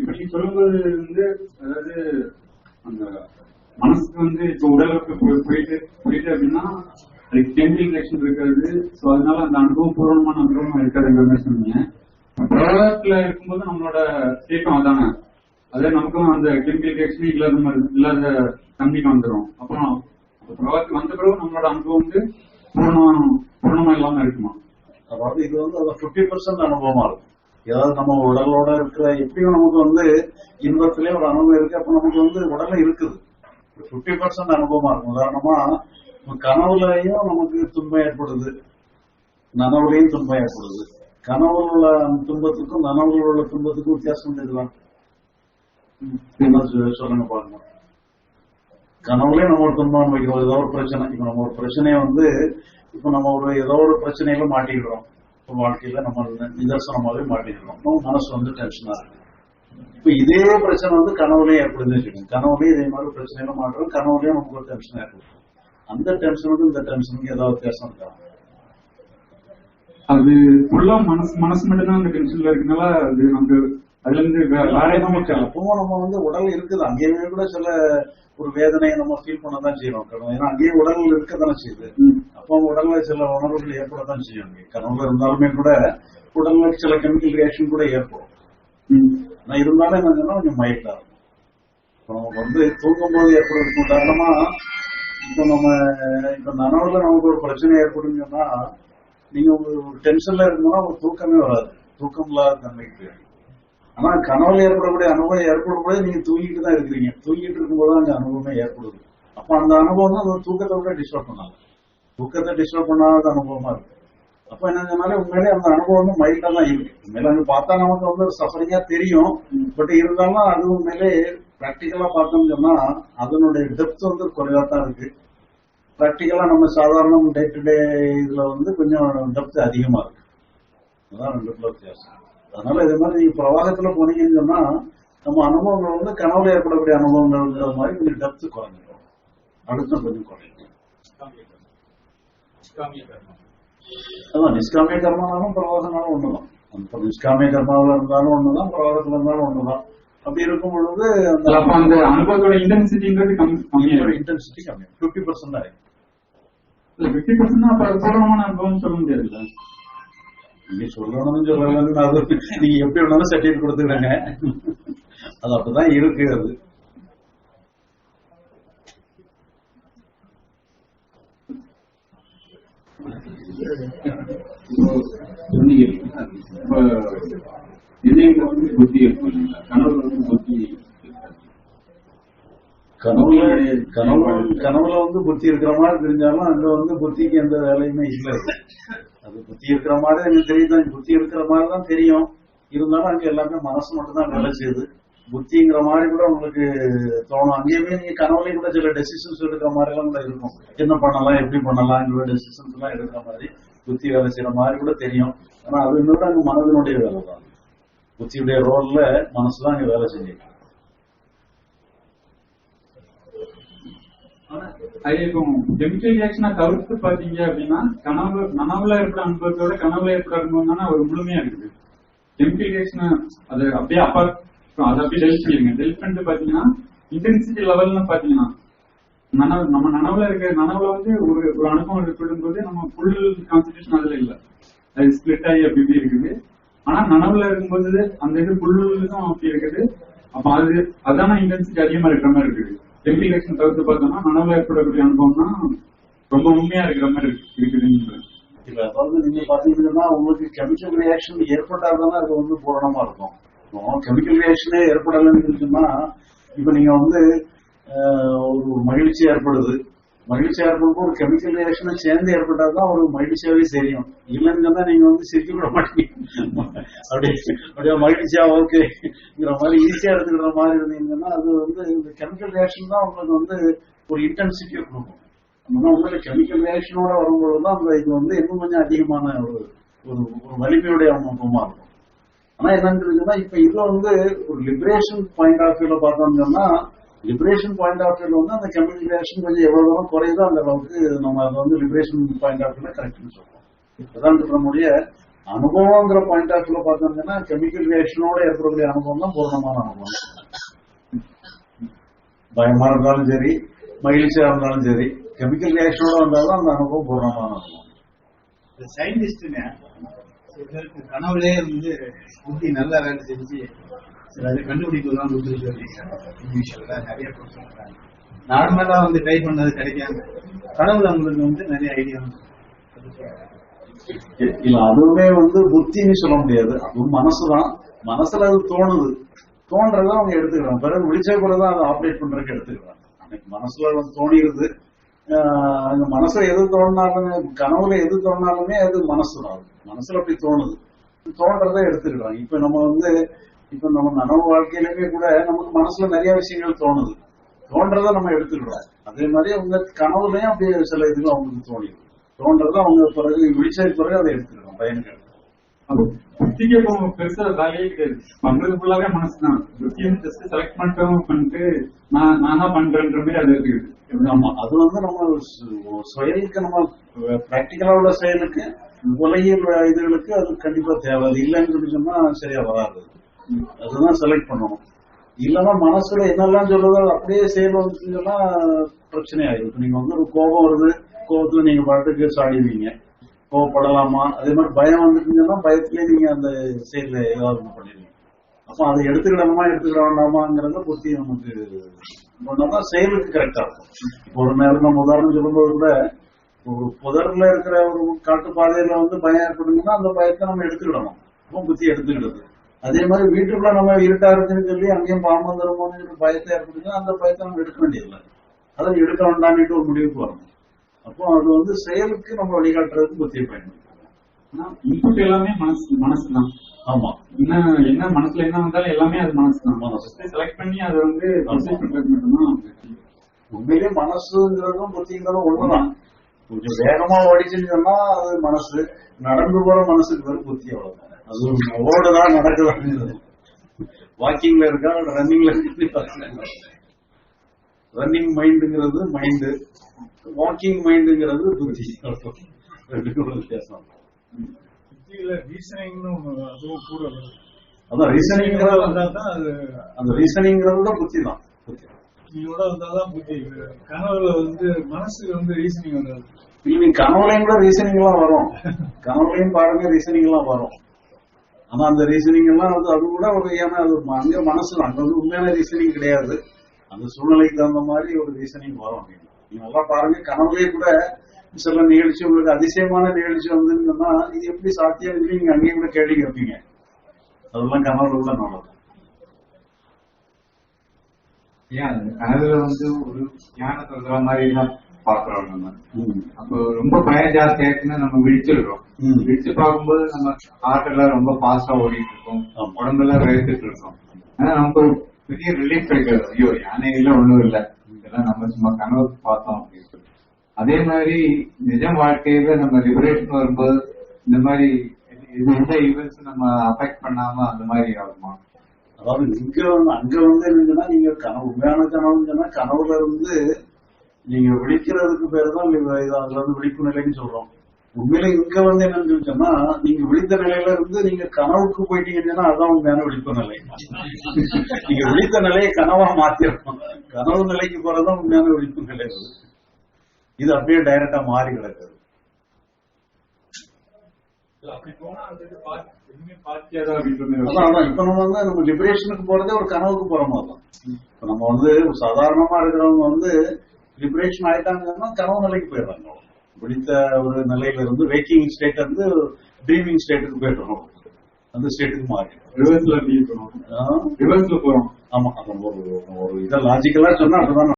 இப்படி சொல்லும்போது வந்து அதாவது அந்த மனசுக்கு வந்து இப்போ உடலுக்கு போயிட்டு போயிட்டு அப்படின்னா அதுக்கு கெமிக்கல் ரியாக்ஷன் இருக்காது. சோ அதனால அந்த அனுபவம் பூர்வமான அனுபவம் இருக்காதுங்கிற மாதிரி சொன்னீங்க. ப்ராடக்ட்ல இருக்கும்போது நம்மளோட தீர்க்கம் அதானே? அதே நமக்கும் அந்த கெமிக்கல் ரியாக்ஷன் இல்லாத மாதிரி இல்லாத தன்மைக்கு வந்துடும் அப்புறம் பிரவாகத்துக்கு வந்த பிறகு நம்மளோட அனுபவம் வந்து பூர்ணம் பூர்ணமா இல்லாம இருக்குமா? அதாவது இது வந்து அது ஃபிஃப்டி பர்சன்ட் அனுபவமா இருக்கும். ஏதாவது நம்ம உடலோட இருக்கிற எப்படியும் நமக்கு வந்து இன்பத்திலே ஒரு அனுபவம் இருக்கு. அப்ப நமக்கு வந்து உடல்ல இருக்குது. பிப்டி பர்சன்ட் அனுபவமா இருக்கும். உதாரணமா கனவுலையும் நமக்கு துன்பம் ஏற்படுது. நனவுலையும் துன்பம் ஏற்படுது. கனவுல உள்ள துன்பத்துக்கும் நனவுல உள்ள துன்பத்துக்கும் வித்தியாசம் தெரியுதான் சொல்லுங்க பாருங்க. கனவுலே நம்ம ஒரு துன்பம் அனுபவிக்கிறோம். ஏதோ ஒரு பிரச்சனை. இப்ப நம்ம ஒரு பிரச்சனையை வந்து இப்ப நம்ம ஒரு ஏதோ ஒரு பிரச்சனையில மாட்டிக்கிறோம். வாழ்க்கையில நம்ம நிதர்சனமாவே மாட்டிக்கிறோம். மனசு வந்து டென்ஷனா இருக்கு. இப்ப இதே பிரச்சனை வந்து கனவுலயே ஏற்படுதுன்னு வச்சுக்கோங்க கனவுலயே இதே மாதிரி பிரச்சனையில மாட்டுறோம். கனவுலயே நமக்கு ஒரு டென்ஷன் ஏற்படுது அந்த டென்ஷனுக்கும் இந்த டென்ஷனுக்கும் ஏதாவது வித்தியாசம் இருக்கா? அது ஃபுல்லா மனசு மனசு மட்டும்தான் அந்த டென்ஷன்ல இருக்கனால அது நமக்கு அதுல இருந்து. அப்பவும் நம்ம வந்து உடல் இருக்குது. அங்கேயுமே கூட சில ஒரு வேதனையை நம்ம ஃபீல் பண்ண தான் செய்யறோம் ஏன்னா அங்கேயே உடல் இருக்க தானே செய்யுது. அப்போ உடல்ல சில உணர்வுகள் ஏற்படத்தான் செய்யும் அங்கே. கனவுல இருந்தாலுமே கூட உடல்ல சில கெமிக்கல் ரியாக்ஷன் கூட ஏற்படும். ஆனா இருந்தாலும் என்னன்னா கொஞ்சம் மைல்டா இருக்கும். இப்போ நமக்கு வந்து தூங்கும் போது ஏற்படுறதுக்கு உதாரணமா இப்போ நம்ம இப்ப நனவுல நமக்கு ஒரு பிரச்சனை ஏற்படுன்னு சொன்னா நீங்க ஒரு டென்ஷன்ல இருக்கணும்னா ஒரு தூக்கமே வராது. தூக்கம் இல்லாத தன்மைக்கு ஆனா கனவுல ஏற்படக்கூடிய அனுபவம் ஏற்படும் போது நீங்க தூங்கிட்டு தான் இருக்கிறீங்க. தூங்கிட்டு இருக்கும்போது தான் அந்த அனுபவமே ஏற்படுது. அப்ப அந்த அனுபவம் தான் அந்த தூக்கத்தை விட டிஸ்டர்ப் பண்ணாது. தூக்கத்தை டிஸ்டர்ப் பண்ணாத அனுபவமா இருக்கு. அப்ப என்னங்கனால உண்மையிலே அந்த அனுபவம் வந்து மைல்டா தான் இருக்கு. உண்மையில அங்க பார்த்தா நமக்கு வந்து ஒரு சஃபரிங்கா தெரியும். பட் இருந்தாலும் அது உண்மையிலே பிராக்டிக்கலா பார்த்தோம்னு சொன்னா அதனுடைய டெப்த் வந்து குறைவா தான் இருக்கு. பிராக்டிக்கலா நம்ம சாதாரண டே டு டே இதுல வந்து கொஞ்சம் டெப்த் அதிகமா இருக்கு. அதான் ரெண்டுக்குள்ள வித்தியாசம். அதனால இதே மாதிரி நீங்க பிரவாகத்துல போனீங்கன்னு சொன்னா நம்ம அனுபவங்கள் வந்து கனவுல ஏற்படக்கூடிய அனுபவங்கள்ங்கிற மாதிரி கொஞ்சம் டெப்த் குறைஞ்சிடும் அழுத்தம் கொஞ்சம் குறையும். அதான் நிஷ்காமிய கர்மானாலும் பிரவாகனாலும் ஒண்ணுதான். அந்த நிஷ்காமிய கர்மாவில் இருந்தாலும் ஒண்ணுதான் பிரவாகத்துல இருந்தாலும் ஒண்ணுதான். அப்படி இருக்கும் பொழுது அந்த அனுபவத்தோட இன்டென்சிட்டிங்கிறது கம்மி கம்மியா இன்டென்சிட்டி கம்மி ஃபிஃப்டி பர்சன்ட் தான் இருக்கு. ஃபிஃப்டி பர்சன்ட் அப்ப அது பூர்ணமான அனுபவம் சொல்ல முடியாதுல்ல? நீ சொல்லணும்னு சொல்லலன்னு அது நீங்க எப்படி வேணாலும் சர்டிஃபிகேட் கொடுத்துக்கிறாங்க அது அப்படிதான் இருக்கு அது சொன்னீங்க இப்ப நினைவுல வந்து புத்தி இருக்கும் இல்லைங்களா கனவுல வந்து புத்தி இருக்காது. கனவுல கனவுல கனவுல வந்து புத்தி இருக்கிற மாதிரி தெரிஞ்சாலும் அங்க வந்து புத்திக்கு எந்த வேலையுமே இல்லை. அது புத்தி இருக்கிற மாதிரி எனக்கு தெரியுது. புத்தி இருக்கிற மாதிரி தான் தெரியும். இருந்தாலும் அங்க எல்லாமே மனசு மட்டும் தான் வேலை செய்யுது புத்திங்கிற மாதிரி கூட உங்களுக்கு தோணும். அங்கேயுமே நீங்க கனவுலையும் கூட சில டெசிஷன்ஸ் எடுக்கிற மாதிரி எல்லாம் கூட இருக்கும். என்ன பண்ணலாம் எப்படி பண்ணலாம்ங்கிற டெசிஷன்ஸ் எல்லாம் எடுக்கிற மாதிரி புத்தி வேலை செய்யற மாதிரி கூட தெரியும். ஆனா அது இன்னொரு அங்க மனதினுடைய வேலை தான் புத்தியுடைய ரோல்ல மனசு தான் அங்க வேலை செஞ்சுட்டு இருக்கு. இப்போ கெமிக்கல் ரியாக்ஷனை தவிர்த்து பாத்தீங்க அப்படின்னா கனவு கனவுல இருக்கிற அனுபவத்தோட கனவுல இருக்கிற அனுபவம் தானே ஒரு முழுமையா இருக்குது. கெமிக்கல் ரியாக்ஷனை அது அப்படியே அப்பா அதை அப்படியே டெலிட் பண்ணிருங்க டெலிட் பண்ணிட்டு பாத்தீங்கன்னா இன்டென்சிட்டி லெவல்னு பாத்தீங்கன்னா நனவு நம்ம நனவுல இருக்கிற நனவுல வந்து ஒரு ஒரு அனுபவம் ஏற்படும்போது நம்ம ஃபுல் கான்சன்ட்ரேஷன் அதுல இல்ல. அது ஸ்பிளிட் ஆகி அப்படி இப்படி இருக்குது. ஆனா நனவுல இருக்கும்போது அந்த இது ஃபுல்லும் அப்படி இருக்குது. அப்ப அது அதான இன்டென்சிட்டி அதிகமா இருக்கிற மாதிரி இருக்குது. கெமிக்கல் தவிர்த்து பார்த்தோம்னா நனவு ஏற்படக்கூடிய அனுபவம்னா ரொம்ப உண்மையா இருக்கிற மாதிரி இருக்குதுன்னு இல்ல அதாவது நீங்க பாத்தீங்கன்னா உங்களுக்கு கெமிக்கல் ரியாக்ஷன் ஏற்பட்டால்தான் அது வந்து பூரணமா இருக்கும். கெமிக்கல் ரியாக்ஷனே ஏற்படலன்னு சொன்னா இப்ப நீங்க வந்து ஒரு மகிழ்ச்சி ஏற்படுது. மகிழ்ச்சியா ஏற்படும் ஒரு கெமிக்கல் ரியாக்ஷனை சேர்ந்து ஏற்பட்டாதான் அவருக்கு மகிழ்ச்சியாவே தெரியும். இல்லைன்னு தான் நீங்க வந்து சிரிக்க விட மாட்டீங்க. அப்படியே அப்படியே மகிழ்ச்சியா ஓகேங்கிற மாதிரி ஈஸியா எடுத்துக்கிற மாதிரி இருந்தீங்கன்னா அது வந்து இந்த கெமிக்கல் ரியாக்ஷன் தான் உங்களுக்கு வந்து ஒரு இன்டென்சிட்டியை கொடுக்கும். நம்ம உண்மையில கெமிக்கல் ரியாக்ஷனோட வரும்பொழுது தான் அந்த இது வந்து இன்னும் கொஞ்சம் அதிகமான ஒரு ஒரு ஒரு வலிமையுடைய அனுபவமா இருக்கும். ஆனா என்னன்னு தெரிஞ்சுன்னா இப்ப இது வந்து ஒரு லிபரேஷன் பாயிண்ட் ஆஃப் வியூல பார்த்தோம்னு சொன்னா லிபரேஷன் பாயிண்ட் ஆஃப் வியூல வந்து அந்த கெமிக்கல் ரியாக்ஷன் கொஞ்சம் எவ்வளவு தூரம் குறையுதோ அந்த அளவுக்கு நம்ம அதை வந்து லிபரேஷன் பாயிண்ட் ஆஃப் வியூல கரெக்ட்னு சொல்லுவோம் இப்பதான் நம்முடைய அனுபவங்கிற பாயிண்ட் ஆஃப் வியூல பார்த்தோம்னா கெமிக்கல் ரியாக்ஷனோட ஏற்படக்கூடிய அனுபவம் தான் பூர்ணமான அனுபவம். பயமா இருந்தாலும் சரி மகிழ்ச்சியா இருந்தாலும் சரி கெமிக்கல் ரியாக்ஷனோட வந்தாலும் அந்த அனுபவம் பூர்ணமான அனுபவம். சயின்டிஸ்டுங்க சில வந்து புத்தி நல்லா வேலை செஞ்சு சில இது கண்டுபிடிக்கலாம் புத்தி இங்கிலீஷ்ல நிறைய கொடுத்துருக்காங்க நார்மலா வந்து ட்ரை பண்ணது கிடைக்காம கடவுள் அவங்களுக்கு வந்து நிறைய ஐடியா இல்ல அதுவுமே வந்து புத்தின்னு சொல்ல முடியாது. அதுவும் மனசுதான். மனசுல அது தோணுது. தோன்றதை அவங்க எடுத்துக்கிறாங்க. பிறகு விழிச்ச பிறகுதான் அதை ஆப்ரேட் பண்றதுக்கு எடுத்துக்கிறாங்க. அன்னைக்கு மனசுல வந்து தோணிடுது. ஆஹ் அந்த மனசுல எது தோணினாலுமே கனவுல எது தோணினாலுமே அது மனசுதான். மனசுல அப்படி தோணுது. தோன்றதை எடுத்துக்கிறாங்க. இப்ப நம்ம வந்து இப்ப நம்ம நனவு வாழ்க்கையிலுமே கூட நமக்கு மனசுல நிறைய விஷயங்கள் தோணுது. தோன்றதை நம்ம எடுத்துக்கிறோம் அதே மாதிரி அவங்க கனவுலயும் அப்படியே சில இதுகள் அவங்களுக்கு தோணிடுது தோன்றதை அவங்க பிறகு விழிச்ச பிறகு அதை எடுத்துக்கிறோம் பயன்கள். புத்திக்கு இப்போ பெருசா வேலையே கிடையாது. பண்றது ஃபுல்லாவே மனசுதான். ஜஸ்ட் செலக்ட் மட்டும் பண்ணிட்டு நான் நானா பண்றேன்ற மாதிரி அது இருக்குது ஆமா அது வந்து நம்ம செயலுக்கு நம்ம பிராக்டிக்கலா உள்ள செயலுக்கு உலகியல் இதுகளுக்கு அது கண்டிப்பா தேவை. இல்லைன்னு சொல்லி சொன்னா சரியா வராது. அதுதான் செலக்ட் பண்ணணும். இல்லைன்னா மனசுல என்னெல்லாம் சொல்லுதோ அப்படியே செயல் வந்துச்சுன்னா பிரச்சனை ஆயிடும் இப்போ நீங்க வந்து ஒரு கோபம் வருது கோபத்துல நீங்க பாட்டுக்கு சாடிடுவீங்க. கோவப்படலாமா? அதே மாதிரி பயம் வந்துட்டுங்கன்னா பயத்திலே நீங்க அந்த செயல ஏதாவது ஒண்ணு பண்ணிடுவீங்க. அப்போ அதை எடுத்துக்கிடணுமா எடுத்துக்கிட வேண்டாமாங்கிறத புத்தி நமக்கு பண்ணாதான் செயலுக்கு கரெக்டா இருக்கும். இப்போ ஒரு நேரம் நம்ம உதாரணம் சொல்லும்போது கூட ஒரு புதர்ல இருக்கிற ஒரு காட்டு பாதையில வந்து பயம் ஏற்படுதுன்னா அந்த பயத்தை நம்ம எடுத்துக்கிடணும். அப்போ புத்தி எடுத்துக்கிடுது. அதே மாதிரி வீட்டுக்குள்ள நம்ம இருட்டா இருக்குன்னு சொல்லி அங்கேயும் பாம்பு வந்துருமோன்னு பயத்தை ஏற்படுதுன்னா அந்த பயத்தை நம்ம எடுக்க வேண்டியதில்லை. அதை எடுக்க வேண்டாம்னுட்டு ஒரு முடிவுக்கு வரணும் அப்போ அது வந்து செயலுக்கு நம்ம வழிகாட்டுறதுக்கு புத்தியை பயன்படுத்தணும் ஆனா இன்புட் எல்லாமே மனசு மனசுதான். ஆமா. என்ன என்ன மனசுல என்ன வந்தாலும் எல்லாமே அது மனசுதான். மனசு. செலக்ட் பண்ணி அதை வந்து ப்ரொசீட் பண்றது மட்டும்தான் உண்மையிலேயே மனசுங்கிறதும் புத்திங்கிறதும் ஒண்ணுதான். கொஞ்சம் வேகமா ஓடிச்சுன்னு சொன்னா அது மனசு நடந்து போற மனசுக்கு பேரு புத்தி அவ்வளவுதான். அது ஓடுதான் நடக்குதான் வாக்கிங்ல இருக்கா ரன்னிங்ல ரன்னிங் மைண்டுங்கிறது மைண்டு வாக்கிங் மைண்டுங்கிறது புத்தி. வித்தியாசம். அதுவும் அதான் ரீசனிங்கிறது தான் புத்தி தான். புத்தி. நீயோட வந்தாதான் புத்தி. கனவுல வந்து மனசுக்கு வந்து ரீசனிங் வராது. கனவுலையும் கூட ரீசனிங் எல்லாம் வரும். கனவுலையும் பாருங்க ரீசனிங் எல்லாம் வரும். ஆனா அந்த ரீசனிங் எல்லாம் வந்து அது கூட ஒரு ஏன்னா அது அங்க மனசு அங்க வந்து உண்மையான ரீசனிங் கிடையாது. அந்த சூழ்நிலைக்கு தகுந்த மாதிரி ஒரு ரீசனிங் வரும். நீங்க நல்லா பாருங்க கனவுலயே கூட சில நிகழ்ச்சி உங்களுக்கு அதிசயமான நிகழ்ச்சி வந்துன்னு இது எப்படி சாத்தியம் இல்லை நீங்க அங்கேயும் கூட கேள்வி கேட்பீங்க. அதெல்லாம் கனவுல உள்ள நல்லது ஏன் அந்த கனவுல வந்து ஒரு ஞானத்தை சொல்ற மாதிரி எல்லாம் பாக்குறோம் நம்ம. அப்போ ரொம்ப பயம் ஜாஸ்தியா இருக்குன்னா நம்ம விழிச்சிடுறோம். விழிச்சு பார்க்கும்போது நம்ம ஹார்ட் எல்லாம் ரொம்ப ஃபாஸ்டா ஓடிட்டு இருக்கோம். உடம்பெல்லாம் வேர்த்துட்டு இருக்கோம். ஆனா நமக்கு ஒரு பெரிய ரிலீஃப் கிடைக்காது. ஐயோ யானையில ஒண்ணும் இல்ல. இதெல்லாம் நம்ம சும்மா கனவு பார்த்தோம் அப்படின்னு சொல்லி அதே மாதிரி நிஜ வாழ்க்கையில நம்ம லிபரேஷன் வரும்போது இந்த மாதிரி இது எந்த ஈவெண்ட்ஸ் நம்ம அஃபெக்ட் பண்ணாம அந்த மாதிரி ஆகுமா? அதாவது இங்க அங்க வந்து என்னன்னா நீங்க கனவு உண்மையான கனவுன்னு சொன்னா கனவுல இருந்து நீங்க விழிக்கிறதுக்கு பேர் தான் அதுல வந்து விழிப்பு நிலைன்னு சொல்றோம். உண்மையில இங்க வந்து என்னன்னு சொல்லி சொன்னா நீங்க விழித்த நிலையில இருந்து நீங்க கனவுக்கு போயிட்டீங்கன்னா அதான் உண்மையான விழிப்பு நிலை. நீங்க விழித்த நிலையை கனவா மாத்திரணும். கனவு நிலைக்கு போறதுதான் உண்மையான விழிப்பு நிலை. இது அப்படியே டைரக்டா மாறி கிடக்குது. இப்ப நம்ம வந்து நம்ம லிபரேஷனுக்கு போறதே ஒரு கனவுக்கு போற மாதிரி தான். இப்ப நம்ம வந்து சாதாரணமா இருக்கிறவங்க வந்து லிபரேஷன் ஆயிட்டாங்கன்னா கனவு நிலைக்கு போயிடுறாங்க விழித்த ஒரு நிலையில இருந்து வேக்கிங் ஸ்டேட் வந்து ட்ரீமிங் ஸ்டேட்டுக்கு போயிடுறோம் அந்த ஸ்டேட்டுக்கு மாறி. ரிவர்ஸ்ல ரிவர்ஸ்ல போறோம் ஆமா ஒரு இதை லாஜிக்கலா சொன்னா அப்படிதான்